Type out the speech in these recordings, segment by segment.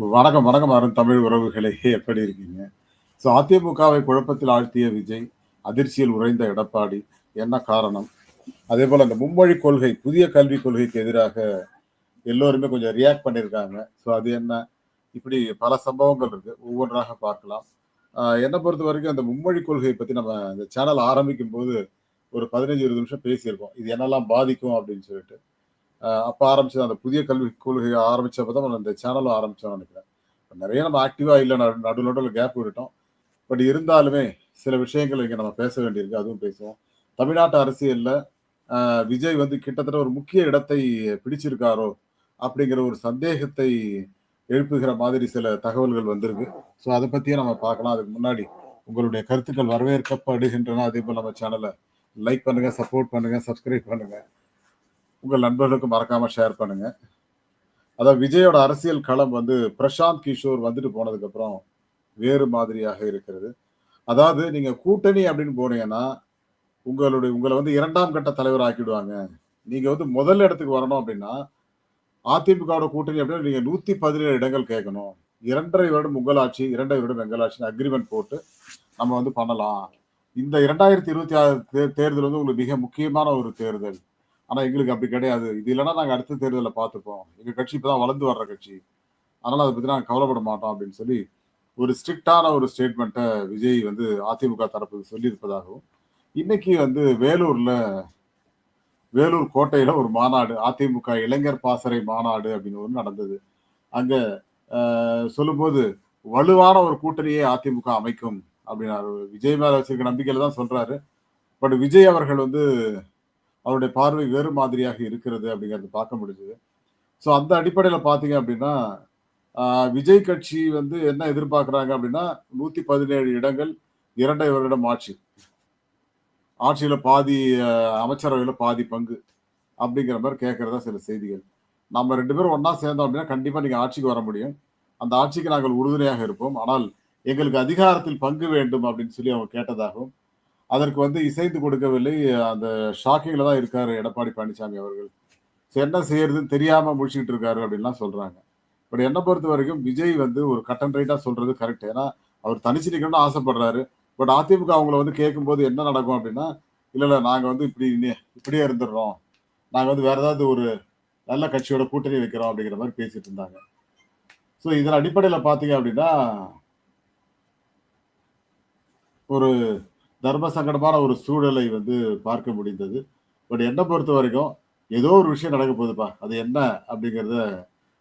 வணக்கம், வணக்கம் அருண் தமிழ் உறவுகளே! எப்படி இருக்கீங்க? ஸோ அதிமுகவை குழப்பத்தில் ஆழ்த்திய விஜய், அதிர்ச்சியில் உறைந்த எடப்பாடி. என்ன காரணம்? அதே போல் அந்த மும்மொழி கொள்கை, புதிய கல்விக் கொள்கைக்கு எதிராக எல்லோருமே கொஞ்சம் ரியாக்ட் பண்ணியிருக்காங்க. ஸோ அது என்ன? இப்படி பல சம்பவங்கள் இருக்கு. ஒவ்வொன்றாக பார்க்கலாம். என்னை பொறுத்த வரைக்கும் அந்த மும்மொழி கொள்கையை பற்றி நம்ம இந்த சேனல் ஆரம்பிக்கும்போது ஒரு 15, 20 நிமிஷம் பேசியிருக்கோம். இது என்னெல்லாம் பாதிக்கும் அப்படின்னு சொல்லிட்டு. அப்போ ஆரம்பிச்சது அந்த புதிய கல்விக் கொள்கையை ஆரம்பிச்சப்ப தான் அந்த சேனலும் ஆரம்பித்தோம்னு நினைக்கிறேன் நிறைய நம்ம ஆக்டிவாக இல்லை நடு நடுவில் கேப் விட்டுட்டோம். பட் இருந்தாலுமே சில விஷயங்கள் இங்கே நம்ம பேச வேண்டியிருக்கு. அதுவும் பேசுவோம். தமிழ்நாட்டு அரசியலில் விஜய் வந்து கிட்டத்தட்ட ஒரு முக்கிய இடத்தை பிடிச்சிருக்காரோ! அப்படிங்கிற ஒரு சந்தேகத்தை எழுப்புகிற மாதிரி சில தகவல்கள் வந்திருக்கு. ஸோ அதை பற்றியே நம்ம பார்க்கலாம். அதுக்கு முன்னாடி உங்களுடைய கருத்துக்கள் வரவேற்கப்படுகின்றன. அதே போல் நம்ம சேனலை லைக் பண்ணுங்க, சப்போர்ட் பண்ணுங்கள் சப்ஸ்கிரைப் பண்ணுங்கள் உங்கள் நண்பர்களுக்கு மறக்காம ஷேர் பண்ணுங்க. அதாவது விஜயோட அரசியல் களம் வந்து பிரசாந்த் கிஷோர் வந்துட்டு போனதுக்கப்புறம் வேறு மாதிரியாக இருக்கிறது. அதாவது நீங்க கூட்டணி அப்படின்னு போனீங்கன்னா, உங்களுடைய உங்களை வந்து இரண்டாம் கட்ட தலைவர் ஆக்கிடுவாங்க. நீங்க வந்து முதல் இடத்துக்கு வரணும் அப்படின்னா, அதிமுகவோட கூட்டணி அப்படின்னா நீங்க 117 இடங்கள் கேட்கணும். 2 1/2 வருடம் உங்கள் ஆட்சி, 2 1/2 வருடம் எங்கள் அக்ரிமெண்ட் போட்டு நம்ம வந்து பண்ணலாம். இந்த 2026 தே தேர்தல் வந்து உங்களுக்கு மிக முக்கியமான ஒரு தேர்தல். ஆனா எங்களுக்கு அப்படி கிடையாது. இது இல்லைன்னா நாங்க அடுத்த தேர்தலில் பார்த்துப்போம். எங்க கட்சி இப்ப தான் வளர்ந்து வர்ற கட்சி. அதனால அதை பத்தி நாங்க கவலைப்பட மாட்டோம் அப்படின்னு சொல்லி, ஒரு ஸ்ட்ரிக்ட்டான ஒரு ஸ்டேட்மெண்ட்டை விஜய் வந்து அதிமுக தரப்பு சொல்லியிருப்பதாகவும், இன்னைக்கு வந்து வேலூர்ல வேலூர் கோட்டையில ஒரு மாநாடு. அதிமுக இளைஞர் பாசறை மாநாடு அப்படின்னு ஒன்று நடந்தது. அங்க சொல்லும்போது, வலுவான ஒரு கூட்டணியை அதிமுக அமைக்கும் அப்படின்னாரு. விஜய் மேல வச்சிருக்க நம்பிக்கையில தான் சொல்றாரு. பட் விஜய் அவர்கள் வந்து அவருடைய பார்வை வேறு மாதிரியாக இருக்கிறது அப்படிங்கிறது பார்க்க முடிஞ்சது. ஸோ அந்த அடிப்படையில் பார்த்தீங்க அப்படின்னா, விஜய் கட்சி வந்து என்ன எதிர்பார்க்குறாங்க அப்படின்னா, 117 இடங்கள், 2 1/2 வருடம் ஆட்சி. ஆட்சியில் பாதி அமைச்சரவையில் பாதி பங்கு. அப்படிங்கிற மாதிரி கேட்குறதா சில செய்திகள். நம்ம ரெண்டு பேரும் ஒன்றா சேர்ந்தோம் அப்படின்னா, கண்டிப்பாக நீங்கள் ஆட்சிக்கு வர முடியும். அந்த ஆட்சிக்கு நாங்கள் உறுதுணையாக இருப்போம். ஆனால் எங்களுக்கு அதிகாரத்தில் பங்கு வேண்டும் அப்படின்னு சொல்லி அவங்க கேட்டதாகவும், அதற்கு வந்து இசைந்து கொடுக்கவில்லை. அந்த ஷாக்கிங்ல தான் இருக்காரு எடப்பாடி பழனிசாமி அவர்கள். என்ன செய்யறதுன்னு தெரியாம முடிச்சுக்கிட்டு இருக்காரு அப்படின்லாம் சொல்றாங்க. பட் என்னை பொறுத்த வரைக்கும் விஜய் வந்து ஒரு கட்டன் ரைட்டாக ரைட்டா சொல்றது கரெக்ட். ஏன்னா, அவர் தனிச்சு நிக்கணும்னு ஆசைப்படுறாரு. பட் அதிமுக அவங்கள வந்து கேட்கும்போது என்ன நடக்கும் அப்படின்னா, இல்லை இல்லை நாங்கள் வந்து இப்படி இப்படியே இருந்துடுறோம். நாங்கள் வந்து வேற ஏதாவது ஒரு நல்ல கட்சியோட கூட்டணி வைக்கிறோம் அப்படிங்கிற மாதிரி பேசிட்டு இருந்தாங்க. ஸோ இதன் அடிப்படையில் பார்த்தீங்க அப்படின்னா ஒரு தர்ம சங்கடமான ஒரு சூழலை வந்து பார்க்க முடிந்தது. பட் என்னை பொறுத்த வரைக்கும் ஏதோ ஒரு விஷயம் நடக்க போகுதுப்பா. அது என்ன அப்படிங்கிறத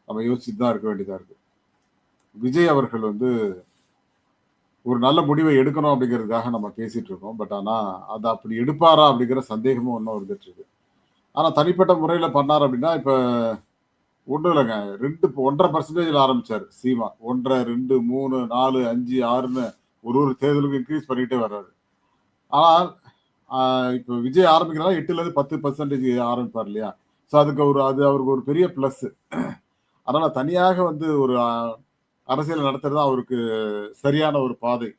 நம்ம யோசிச்சுட்டு தான் இருக்க வேண்டியதாக இருக்கு. விஜய் அவர்கள் வந்து ஒரு நல்ல முடிவை எடுக்கணும் அப்படிங்கிறதுக்காக நம்ம பேசிட்டு இருக்கோம். பட் ஆனால் அதை அப்படி எடுப்பாரா அப்படிங்கிற சந்தேகமும் ஒன்றும் இருந்துட்டு இருக்கு. ஆனால் தனிப்பட்ட முறையில் பண்ணார் அப்படின்னா, இப்போ ஒன்றும் இல்லைங்க ரெண்டு ஒன்றரை பர்சன்டேஜில் ஆரம்பித்தார் சீமா. 1 1/2, 2, 3, 4, 5, 6ன்னு ஒரு ஒரு தேர்தலுக்கும் இன்க்ரீஸ் பண்ணிக்கிட்டே வர்றாரு. ஆனால், இப்போ விஜய் ஆரம்பிக்கிறதா 8லேருந்து 10% ஆரம்பிப்பார் இல்லையா? ஸோ அதுக்கு ஒரு அது அவருக்கு ஒரு பெரிய ப்ளஸ் அதனால் தனியாக வந்து ஒரு அரசியல் நடத்துறது தான் அவருக்கு சரியான ஒரு பாதை.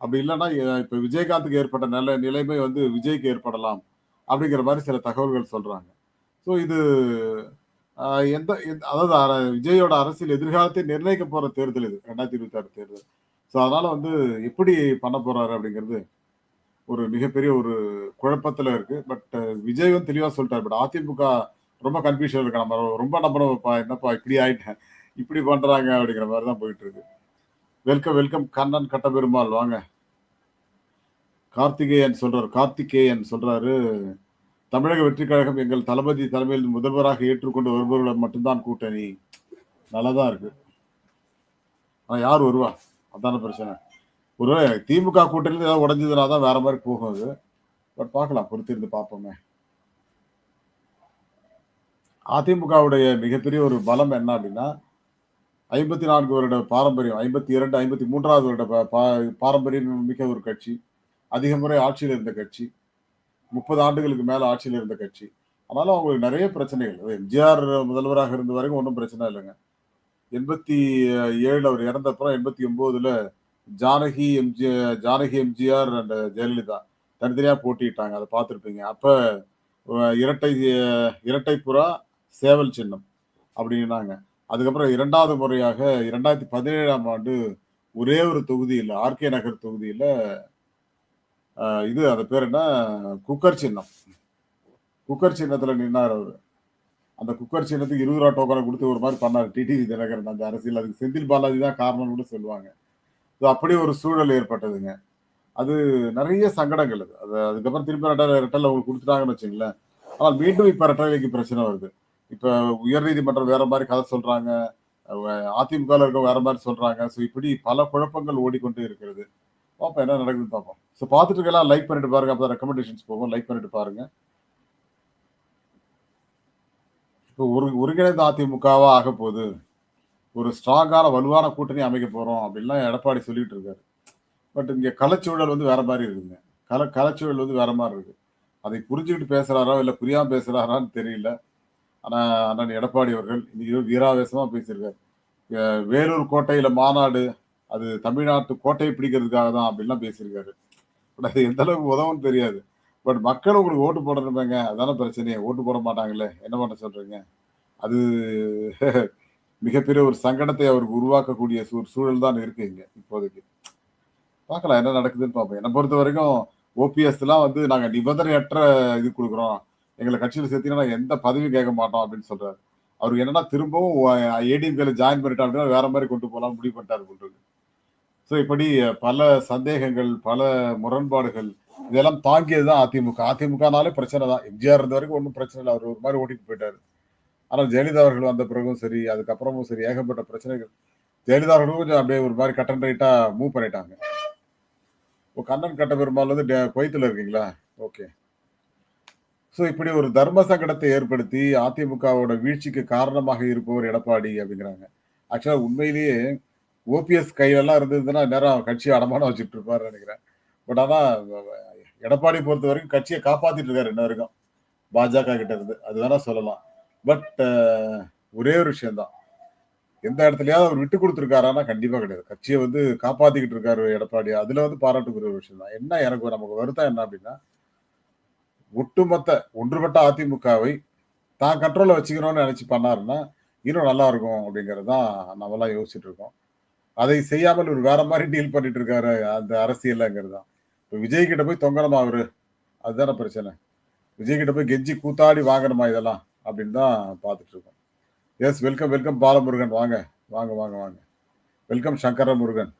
அப்படி இல்லைன்னா இப்போ விஜயகாந்துக்கு ஏற்பட்ட நில நிலைமை வந்து விஜய்க்கு ஏற்படலாம். அப்படிங்கிற மாதிரி சில தகவல்கள் சொல்கிறாங்க ஸோ இது எந்த எந்த அதாவது விஜயோட அரசியல் எதிர்காலத்தை நிர்ணயிக்க போகிற தேர்தல் இது. 2026 தேர்தல். ஸோ அதனால் வந்து எப்படி பண்ண போகிறாரு அப்படிங்கிறது, ஒரு மிகப்பெரிய ஒரு குழப்பத்துல இருக்கு. பட் விஜய் வந்து தெளிவா சொல்ட்டாரு. பட் அதிமுக ரொம்ப கன்ஃபியூஷன் இருக்கு. நம்ம ரொம்ப நம்புனோம்ப்பா. என்னப்பா இப்படி ஆயிட்டேன். இப்படி பண்றாங்க அப்படிங்கிற மாதிரி தான் போயிட்டு இருக்கு. வெல்கம், வெல்கம் கண்ணன் கட்டபெருமாள் வாங்க. கார்த்திகேயன் சொல்றாரு கார்த்திகேயன் சொல்றாரு, தமிழக வெற்றிக் கழகம் எங்கள் தளபதி தலைமையில் முதல்வராக ஏற்றுக்கொண்டு வருபவர்களுடன் மட்டும்தான் கூட்டணி. நல்லா தான் இருக்கு. ஆனால் யார் வருவா? அதான பிரச்சனை. ஒருவேளை திமுக கூட்டணியில ஏதாவது உடஞ்சதுனா தான் வேற மாதிரி போகும் அது. பட் பார்க்கலாம். பொறுத்திருந்து பார்ப்போமே. அதிமுகவுடைய மிகப்பெரிய ஒரு பலம் என்ன அப்படின்னா, 54 வருட பாரம்பரியம். ஐம்பத்தி இரண்டு ஐம்பத்தி மூன்றாவது வருட பாரம்பரியம் மிக்க ஒரு கட்சி. அதிக முறை ஆட்சியில் இருந்த கட்சி. 30 ஆண்டுகளுக்கு மேலே ஆட்சியில் இருந்த கட்சி. அதனால அவங்களுக்கு நிறைய பிரச்சனைகள். எம்ஜிஆர் முதல்வராக இருந்த வரைக்கும் ஒன்றும் பிரச்சனை இல்லைங்க எண்பத்தி ஏழு அவர் இறந்தப்புறம் 89ல ஜானகி, எம்ஜி ஜானகி எம்ஜிஆர் அண்ட் ஜெயலலிதா தனித்தனியாக போட்டிட்டாங்க அதை பார்த்துருப்பீங்க. அப்போ இரட்டை இரட்டை புறா, சேவல் சின்னம் அப்படின்னாங்க. அதுக்கப்புறம் இரண்டாவது முறையாக இரண்டாயிரத்தி பதினேழாம் ஆண்டு ஒரே ஒரு தொகுதியில் ஆர்கே நகர் தொகுதியில் இது அது பேர் என்ன? குக்கர் சின்னம். குக்கர் சின்னத்தில் நின்னார் அவர். அந்த குக்கர் சின்னத்துக்கு இருபது ரூபா டோக்கனை கொடுத்து ஒரு மாதிரி பண்ணார். டிடிவி தினகரன் அந்த அரசியல். அதுக்கு செந்தில் பாலாஜி தான் காரணம்னு கூட சொல்லுவாங்க. அப்படி ஒரு சூழல் ஏற்பட்டதுங்க. அது நிறைய சங்கடங்கள் அது. அது அதுக்கப்புறம் திருப்பி ரெட்டை ரெட்டல் அவங்களுக்கு கொடுத்துட்டாங்கன்னு வச்சுங்களேன். ஆனால் மீண்டும் இப்போ ரெட்டலைக்கு பிரச்சனை வருது. இப்போ உயர்நீதிமன்றம் வேற மாதிரி கதை சொல்றாங்க. அதிமுக இருக்க வேற மாதிரி சொல்றாங்க. ஸோ இப்படி பல குழப்பங்கள் ஓடிக்கொண்டு இருக்கிறது. பார்ப்போம் என்ன நடக்குதுன்னு பார்ப்போம் ஸோ பார்த்துட்டு இருக்கலாம். லைக் பண்ணிட்டு பாருங்க. அப்போ ரெக்கமெண்டேஷன்ஸ் போகும். லைக் பண்ணிட்டு பாருங்க. இப்போ ஒரு ஒருங்கிணைந்த அதிமுகவா ஆக போகுது ஒரு ஸ்ட்ராங்கான வலுவான கூட்டணி அமைக்க போறோம் அப்படின்லாம் எடப்பாடி சொல்லிட்டு இருக்காரு. பட் இங்க கலைச்சூழல் வந்து வேற மாதிரி இருக்குங்க. கல கலைச்சூழல் வந்து வேற மாதிரி இருக்கு. அதை புரிஞ்சுக்கிட்டு பேசுறாரோ இல்லை புரியாம பேசுறாரான்னு தெரியல. ஆனா அண்ணன் எடப்பாடி அவர்கள் இன்னைக்கு வீராவேசமா பேசியிருக்காரு. வேலூர் கோட்டையில மாநாடு அது தமிழ்நாட்டு கோட்டையை பிடிக்கிறதுக்காக தான் அப்படின்லாம் பேசியிருக்காரு. பட் அது எந்த அளவுக்கு உதவும் தெரியாது. பட் மக்கள் உங்களுக்கு ஓட்டு போடணுமேங்க அதான பிரச்சனையே. ஓட்டு போட மாட்டாங்களே. என்ன பண்ண சொல்றீங்க? அது மிகப்பெரிய ஒரு சங்கடத்தை அவருக்கு உருவாக்கக்கூடிய ஒரு சூழல் தான் இருக்கு இங்க இப்போதைக்கு. பார்க்கலாம் என்ன நடக்குதுன்னு பார்ப்போம். என்னை பொறுத்த வரைக்கும் ஓபிஎஸ்லாம் வந்து நாங்க நிபந்தனையற்ற இது கொடுக்குறோம். எங்களை கட்சியில் சேர்த்தீங்கன்னா எந்த பதவியும் கேட்க மாட்டோம் அப்படின்னு சொல்றாரு. அவருக்கு என்னன்னா திரும்பவும் ஏடிஎம்கேல ஜாயின் பண்ணிட்டா அப்படின்னா வேற மாதிரி கொண்டு போகலாம் முடிவு பண்ணிட்டாரு கொண்டு ஸோ இப்படி பல சந்தேகங்கள் பல முரண்பாடுகள் இதெல்லாம் தாங்கியது தான் அதிமுக. அதிமுகனாலே பிரச்சனை தான். எம்ஜிஆர் இருந்த வரைக்கும் ஒன்றும் பிரச்சனை இல்லை. அவர் ஒரு மாதிரி ஓட்டிட்டு போயிட்டாரு. ஆனால் ஜெயலலிதா அவர்கள் வந்த பிறகும் சரி அதுக்கப்புறமும் சரி ஏகப்பட்ட பிரச்சனைகள். ஜெயலலிதா அவர்களும் கொஞ்சம் அப்படியே ஒரு மாதிரி கட்டன் ரைட்டாக மூவ் பண்ணிட்டாங்க. இப்போ கண்ணன் கட்ட பெருமாள் வந்து குவைத்தில் இருக்கீங்களா? ஓகே. ஸோ இப்படி ஒரு தர்ம சங்கடத்தை ஏற்படுத்தி அதிமுகவோட வீழ்ச்சிக்கு காரணமாக இருப்பவர் எடப்பாடி அப்படிங்கிறாங்க. ஆக்சுவலாக உண்மையிலேயே ஓபிஎஸ் கையிலெல்லாம் இருந்ததுன்னா நேரம் கட்சியை அடமானம் வச்சுட்டு இருப்பாரு நினைக்கிறேன். பட் ஆனால் எடப்பாடி பொறுத்த வரைக்கும் கட்சியை காப்பாற்றிட்டு இருக்காரு இன்ன வரைக்கும். பாஜக கிட்ட இருந்து. அது வேணால் சொல்லலாம். பட் uh, ஒரே ஒரு விஷயம்தான். எந்த இடத்துலயாவது அவர் விட்டு கொடுத்துருக்காரானா கண்டிப்பா கிடையாது. கட்சியை வந்து காப்பாத்திக்கிட்டு இருக்காரு எடப்பாடி. அதுல வந்து பாராட்டுக்குரிய ஒரு விஷயம் தான் என்ன எனக்கு நமக்கு வருத்தம் என்ன அப்படின்னா ஒட்டுமொத்த ஒன்றுபட்ட அதிமுகவை தான் கண்ட்ரோல்ல வச்சுக்கணும்னு நினைச்சு பண்ணாருன்னா இன்னும் நல்லா இருக்கும் அப்படிங்கிறது தான் நம்மளாம் யோசிச்சுட்டு இருக்கோம். அதை செய்யாமல் ஒரு வேற மாதிரி டீல் பண்ணிட்டு இருக்காரு அந்த அரசியல்ங்கிறது தான் இப்போ விஜய் கிட்ட போய் தொங்கணுமா அவரு? அதுதானே பிரச்சனை. விஜய் கிட்ட போய் கெஞ்சி கூத்தாடி வாங்கணுமா இதெல்லாம்? அப்படின்னு தான் பார்த்துட்டு இருக்கோம் எஸ் வெல்கம் வெல்கம் பாலமுருகன். வாங்க வாங்க வாங்க வாங்க. வெல்கம் சங்கர முருகன்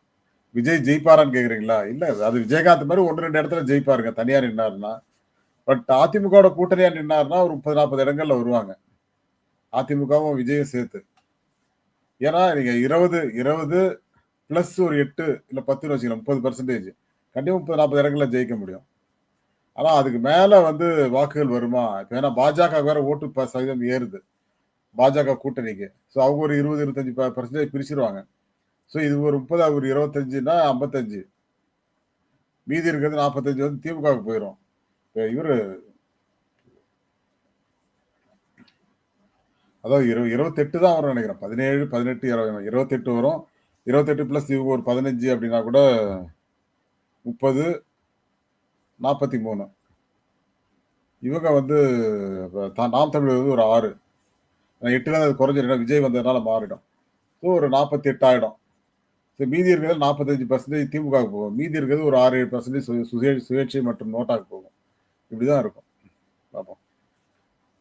விஜய் ஜெயிப்பாரான்னு கேட்குறீங்களா இல்லை அது விஜயகாந்த் மாதிரி ஒன்று ரெண்டு இடத்துல ஜெயிப்பாருங்க தனியார் நின்னாருன்னா. பட் அதிமுகவோட கூட்டணியாக நின்னாருன்னா ஒரு முப்பது நாற்பது இடங்களில் வருவாங்க. அதிமுகவும் விஜயும் சேர்த்து. ஏன்னா நீங்கள் இருபது இருபது ப்ளஸ் ஒரு எட்டு இல்லை பத்துன்னு வச்சுக்கலாம் முப்பது பர்சன்டேஜ் கண்டிப்பாக முப்பது நாற்பது இடங்களில் ஜெயிக்க முடியும். ஆனா அதுக்கு மேல வந்து வாக்குகள் வருமா? இப்ப ஏன்னா பாஜக வேற ஓட்டு சதவீதம் ஏறுது. பாஜக கூட்டணிக்கு. ஸோ அவங்க ஒரு இருபது இருபத்தஞ்சு பர்சன்டேஜ் பிரிச்சிருவாங்க. ஸோ இது ஒரு முப்பது ஒரு இருபத்தஞ்சுனா ஐம்பத்தஞ்சு. மீதி இருக்கிறது நாற்பத்தஞ்சு வந்து திமுகவுக்கு போயிடும் இவர் அதாவது இரு இருபத்தெட்டு தான் வரும் நினைக்கிறேன். பதினேழு பதினெட்டு இருபது இருபத்தெட்டு வரும். இருபத்தெட்டு பிளஸ் இவங்க ஒரு பதினஞ்சு அப்படின்னா கூட முப்பது நாற்பத்தி மூணு. இவங்க வந்து நாம் தமிழ் வந்து ஒரு ஆறு. எட்டுல அது குறைஞ்சிடும் விஜய் வந்ததுனால மாறிடும். ஸோ ஒரு நாற்பத்தி எட்டாயிடும். ஸோ மீதி இருக்கிறது நாற்பத்தஞ்சு பர்சன்டேஜ் திமுகவுக்கு போகும். மீதி இருக்கிறது ஒரு ஆறு ஏழு பர்சன்டேஜ் சுய சுயேட்சை மற்றும் நோட்டாக்கு போகும். இப்படி தான் இருக்கும். பார்ப்போம்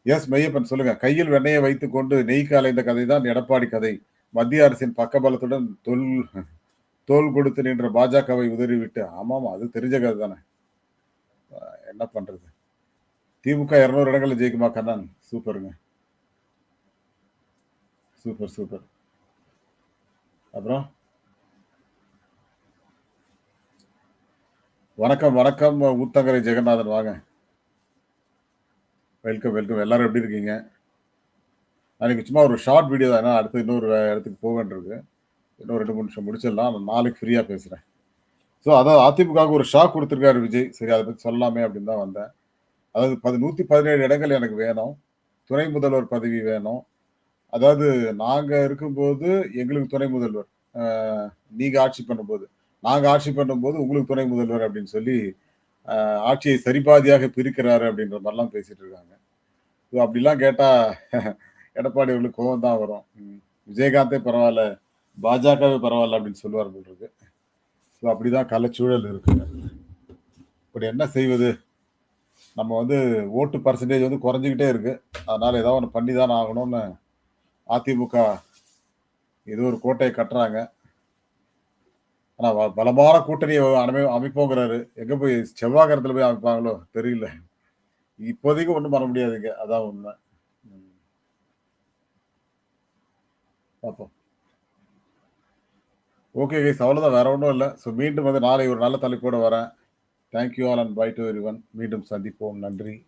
எஸ் மையப்பன் சொல்லுங்க. கையில் வெண்ணையை வைத்துக்கொண்டு நெய் கலைந்த கதை தான் எடப்பாடி கதை. மத்திய அரசின் பக்கபலத்துடன் தொல் தோல் கொடுத்து நின்ற பாஜகவை உதறிவிட்டு ஆமாம் அது தெரிஞ்ச கதை தானே என்ன பண்றது? திமுக இரநூறு இடங்களில் ஜெயிக்குமா கண்ணன்? சூப்பருங்க. Super super. அப்புறம்? வணக்கம் வணக்கம் ஊத்தங்கரை ஜெகநாதன். வாங்க. வெல்கம் வெல்கம் எல்லாரும் எப்படி இருக்கீங்க? அன்னைக்கு சும்மா ஒரு ஷார்ட் வீடியோ தான். அடுத்து இன்னொரு இடத்துக்கு போக வேண்டியிருக்கு இன்னும் ரெண்டு மூணு நிமிஷம் முடிச்சிடலாம். நான் நாளைக்கு ஃப்ரீயாக பேசுகிறேன் ஸோ அதாவது அதிமுகவுக்கு ஒரு ஷாக் கொடுத்துருக்காரு விஜய். சரி அதை பற்றி சொல்லலாமே அப்படின்னு தான் வந்தேன். அதாவது பதி நூற்றி பதினேழு இடங்கள் எனக்கு வேணும். துணை முதல்வர் பதவி வேணும். அதாவது நாங்கள் இருக்கும்போது எங்களுக்கு துணை முதல்வர் நீங்கள் ஆட்சி பண்ணும்போது. நாங்கள் ஆட்சி பண்ணும்போது உங்களுக்கு துணை முதல்வர் அப்படின்னு சொல்லி ஆட்சியை சரிபாதியாக பிரிக்கிறாரு அப்படின்ற மாதிரிலாம் பேசிட்டு இருக்காங்க. ஸோ அப்படிலாம் கேட்டால் எடப்பாடி அவர்களுக்கு கோவம் தான் வரும். விஜயகாந்தே பரவாயில்ல பாஜகவே பரவாயில்ல அப்படின்னு சொல்லுவார் போல் இருக்கு. ஸோ அப்படிதான் கலைச்சூழல் இருக்குங்க. இப்படி என்ன செய்வது? நம்ம வந்து ஓட்டு பர்சன்டேஜ் வந்து குறைஞ்சிக்கிட்டே இருக்கு. அதனால ஏதாவது ஒன்று பண்ணி தான் ஆகணும்னு அதிமுக ஏதோ ஒரு கோட்டையை கட்டுறாங்க. ஆனால் வ- பலமான கூட்டணியை அமை அமைப்போங்கிறாரு. எங்கே போய் செவ்வாகரத்துல போய் அமைப்பாங்களோ? தெரியல. இப்போதைக்கு ஒன்றும் பண்ண முடியாதுங்க. அதான் உண்மை. பார்ப்போம். ஓகே கைஸ் அவ்வளோதான் வேற ஒன்றும் இல்லை. ஸோ மீண்டும் வந்து நாளை ஒரு நல்ல தலைப்போடு வரேன். Thank you all and bye to everyone மீண்டும் சந்திப்போம். நன்றி.